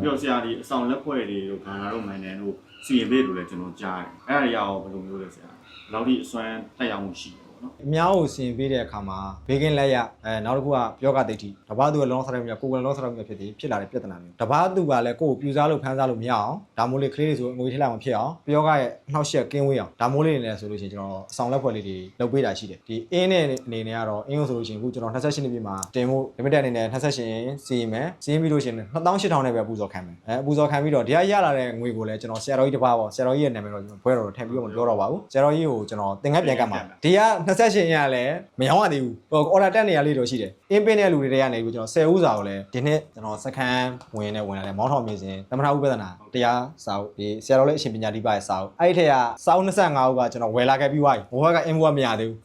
ပြီးတော့ဆရာဒီအဆောင်လက်ဖွဲ့တွေတို့ဘာသာတို့မိုင်းတယ်တို့စီရင်ပေးလို့လည်းကျွန်တော်ကြားတယ်အဲ့ဒါတွေရောဘယ်လိုမျိုးလဲဆရာဘယ်လောက်ထိအစွမ်းတက်ရောက်မှုရှိတယ်ပေါ့ နော်အများကိုစင်ပေးတဲ့အခါမှာဘေးကင်းလက်ရအဲနောက်တစ်ခုကပြောကဒိဋ္ဌိတပတ်သူကလုံးစားတယ်မြကိုယ်ကလုံးစားတယ်မြဖြစ်ပြီးဖြစ်လာတဲ့ပြဿနာမျိုးတပတ်သူကလည်းကိုယ်ကိုပြူစားလို့ဖမ်းစားလို့မရအောင်ဒါမို့လေးကလေးတွေဆိုငွေထည့်လိုက်မှဖြစ်အောင်ပြောကရဲ့နှောက်ယှက်ကင်းဝေးအောင်ဒါမို့လေးနေလဲဆိုလို့ရှိရင်ကျွန်တော်အဆောင်လက်ဖွဲ့လေးတွေလုပ်ပေးတာရှိတယ်ဒီအင်းနဲ့အနေနဲ့ကတော့အင်းကိုဆိုလို့ရှိရင်အခုကျွန်တော်28နှစ်ပြည့်မှာတင်ဖို့ limited အနေနဲ့28စီရင်မယ်စီရင်ပြီးလို့ရှိရင်2800နဲ့ပဲပူဇော်ခံမယ်အဲပူဇော်ခံပြီးတော့ဒီကရလာတဲ့ငွေကိုလည်းကျွန်တော်ဆရာတော်ကြီးတစ်ပါးပေါ့ဆရာတော်ကြီးရဲ့နာမည်တော့ကျွန်တော်ဘွဲတော်တော့ထည့်ပြီးတော့မပြောတော့ပါဘူးဆရာတော်ကြီးကိုကျွန်တော်တင်ငတ်ပြန်ကတ်မှာဒီက28ရလည်းမရောင်းရသေးဘူးဟို order တက်နေရလေးတော့ရှိတယ်အင်းပင်းတဲ့လူတွေတွေကနေပြီးကျွန်တော်10ဦးစာကိုလည်းဒီနှစ်ကျွန်တော်စခန်းဝင်နေဝင်လာတယ်မောင်းထောင်မြင်စဉ်သမထဥပဒနာတရားစာအုပ်ဒီဆရာတော်လေးအရှင်ပညာတိပါရဲ့စာအုပ်အဲ့ဒီထက်ကစာအုပ်25ဦးကကျွန်တော်ဝယ်လာခဲ့ပြီးွားပြီဘဝကအင်းဘဝမရသေးဘူး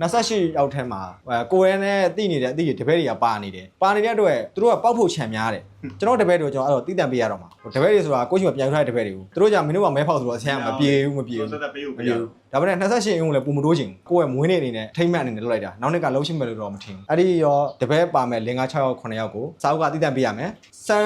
28ရောက်ထဲမှာအဲကိုရဲနဲ့တိနေတဲ့အတိတွေတပည့်တွေကပါနေတယ်ပါနေတဲ့အတွက်သူတို့ကပောက်ဖို့ခြံများတယ် ကျွန်တော်တပည့်တွေကိုကျွန်တော်အဲ့တော့တိတန့်ပေးရတော့မှာတပည့်တွေဆိုတာကိုယ့်ရှိမှပြန်ယူထားတဲ့တပည့်တွေကိုသူတို့ကြောင့်မင်းတို့ကမဲဖောက်ဆိုတော့အဆင်ကမပြေဘူးမပြေဘူးသက်သက်ပေးဖို့မပြပြေရဘူးဒါပေမဲ့28အင်းကိုလည်းပုံမတိုးချင်ဘူးကိုယ့်ရဲ့မွေးနေ့အနေနဲ့ထိမ့်မှတ်အနေနဲ့လုပ်လိုက်တာနောက်နှစ်ကလုံးရှိမယ်လို့တော့မထင်ဘူးအဲ့ဒီရောတပည့်ပါမယ်5 6ယောက်9ယောက်ကိုစာအုပ်ကတိတန့်ပေးရမယ်ဆယ်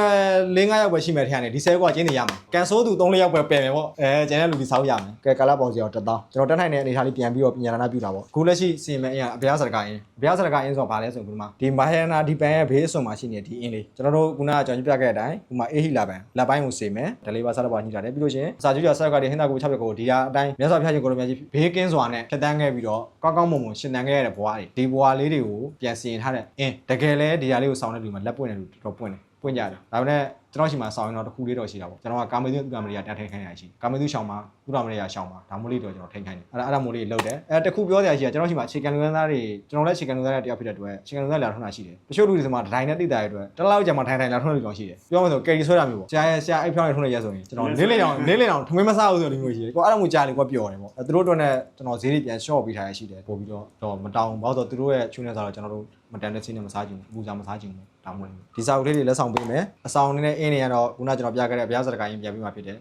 5 9ယောက်ပဲရှိမယ်ထင်ရတယ်ဒီဆယ်ကကျင်းနေရမှာကန်ဆိုးသူ3 4ယောက်ပဲပယ်မယ်ပေါ့အဲကျန်တဲ့လူဒီစာအုပ်ရမယ်ကဲကာလာပေါင်စီအောင်တက်တော့ကျွန်တော်တက်နိုင်တဲ့အနေအထားလေးပြန်ပြီးတော့ပညာနာပြုတာပေါ့အခုလက်ရှိစီမံအင်အဗျာစရကအင်းအဗျာစရကအင်းဆိုတာဘာလဲဆိုရင်ဒီမှာဒီမာဟယနာဒီပန်ရဲ့ဘေးအစွန်မှာရှိနေတဲ့ဒီအင်းလေးကျွန်တော်တို့ခုနကကျွန်တော်ပြခဲ့တဲ့အတိုင်းဒီမှာအေဟီလာပန်လက်ပိုင်းကိုစေမယ်ဒလေးပါစားတော့ပါညှိတာတယ်ပြီးလို့ရှိရင်စာကျူးရဆက်ကဒီဟင်းသားကို6ပြက်ကိုဒီကအတိုင်းမြတ်စွာဘုရားရှင်ကိုလိုမြတ်ကြီးဘေးကင်းစွာနဲ့ဖြတ်တန်းခဲ့ပြီးတော့ကောင်းကောင်းမွန်မွန်ရှင်သန်ခဲ့ရတဲ့ဘဝတွေဒီဘဝလေးတွေကိုပြန်စီရင်ထားတဲ့အင်းတကယ်လဲဒီဟာလေးကိုဆောင်းတဲ့လူမှာလက်ပွင့်တဲ့လူတော်တော်ပွင့်တယ် ပွင့်ကြတယ်ဒါပေမဲ့ကျွန်တော်ရှိမှဆောင်းရင်တော့တစ်ခုလေးတော့ရှိတာပေါ့ကျွန်တော်ကကာမေသူကာမရီယာတက်ထိုင်ခိုင်းရရှိကာမေသူရှောင်းမှာသူရာမရီယာရှောင်းမှာဒါမို့လေးတော့ကျွန်တော်ထိုင်ခိုင်းတယ်အဲ့ဒါအဲ့ဒါမို့လေးလောက်တယ်အဲတခုပြောစရာရှိတာကျွန်တော်ရှိမှအခြေခံလူသားတွေကျွန်တော်လည်းအခြေခံလူသားတွေတယောက်ဖြစ်တဲ့အတွက်အခြေခံလူသားလာထွန်းတာရှိတယ်တချို့လူတွေဒီမှာဒိုင်နဲ့တိတ်တာတွေအတွက်တစ်လောက်ကြာမှထိုင်ထိုင်လာထွန်းတဲ့လူကြောင့်ရှိတယ်ပြောမှဆိုကယ်ရီဆွဲတာမျိုးပေါ့ဆရာရဲ့ဆရာအိတ်ဖြောင်းနေထွန်းနေရဆိုရင်ကျွန်တော်လေးလေးအောင်လေးလေးအောင်ထမင်းမစားဘူးဆိုတဲ့မျိုးရှိတယ်ကိုအဲ့ဒါမျိုးကြာလေကိုပျော်တယ်ပေါ့အဲသူတို့အတွက်နဲ့ကျွန်တော်ဈေးတွေပြန်ရှော့ပေးထားရရှိတယ်ပို့ပြီးတော့တော့မတောင်းဘူးဘာလို့ဆိုတော့သူတို့ရဲ့ချူနေစားတော့ကျွန်တော်တို့မတန်တဲ့စင်းနဲ့မစားချင်ဘူးဘူးစားမစားချင်ဘူးဒါမှမဟုတ်ဒီစာအုပ်လေးတွေလက်ဆောင်ပေးမယ်အဆောင်အနေနဲ့အင်းနေရတော့ခုနကျွန်တော်ပြခဲ့တဲ့ဘုရားစရကိုင်းပြန်ပြီးမှဖြစ်တယ်